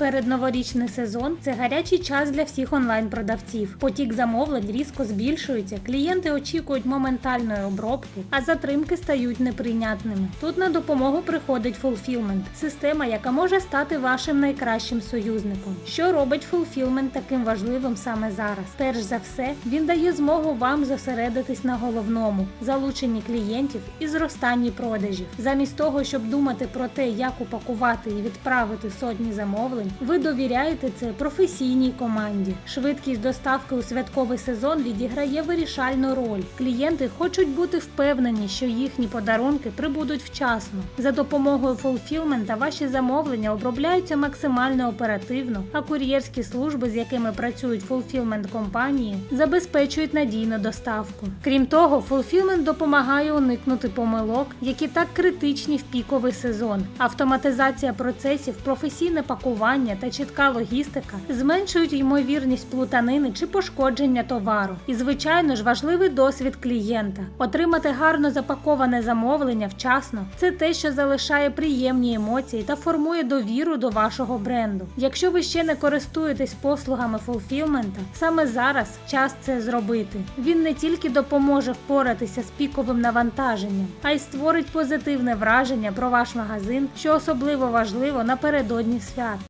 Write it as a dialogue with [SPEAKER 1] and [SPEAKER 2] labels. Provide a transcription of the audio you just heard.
[SPEAKER 1] Передноворічний сезон це гарячий час для всіх онлайн-продавців. Потік замовлень різко збільшується, клієнти очікують моментальної обробки, а затримки стають неприйнятними. Тут на допомогу приходить Fulfillment – система, яка може стати вашим найкращим союзником. Що робить Fulfillment таким важливим саме зараз? Перш за все, він дає змогу вам зосередитись на головному залученні клієнтів і зростанні продажів. Замість того, щоб думати про те, як упакувати і відправити сотні замовлень, ви довіряєте це професійній команді. Швидкість доставки у святковий сезон відіграє вирішальну роль. Клієнти хочуть бути впевнені, що їхні подарунки прибудуть вчасно. За допомогою фулфілмента ваші замовлення обробляються максимально оперативно, а кур'єрські служби, з якими працюють фулфілмент компанії, забезпечують надійну доставку. Крім того, фулфілмент допомагає уникнути помилок, які так критичні в піковий сезон. Автоматизація процесів, професійне пакування та чітка логістика зменшують ймовірність плутанини чи пошкодження товару. І, звичайно ж, важливий досвід клієнта. Отримати гарно запаковане замовлення вчасно це те, що залишає приємні емоції та формує довіру до вашого бренду. Якщо ви ще не користуєтесь послугами фулфілмента, саме зараз час це зробити. Він не тільки допоможе впоратися з піковим навантаженням, а й створить позитивне враження про ваш магазин, що особливо важливо напередодні свят.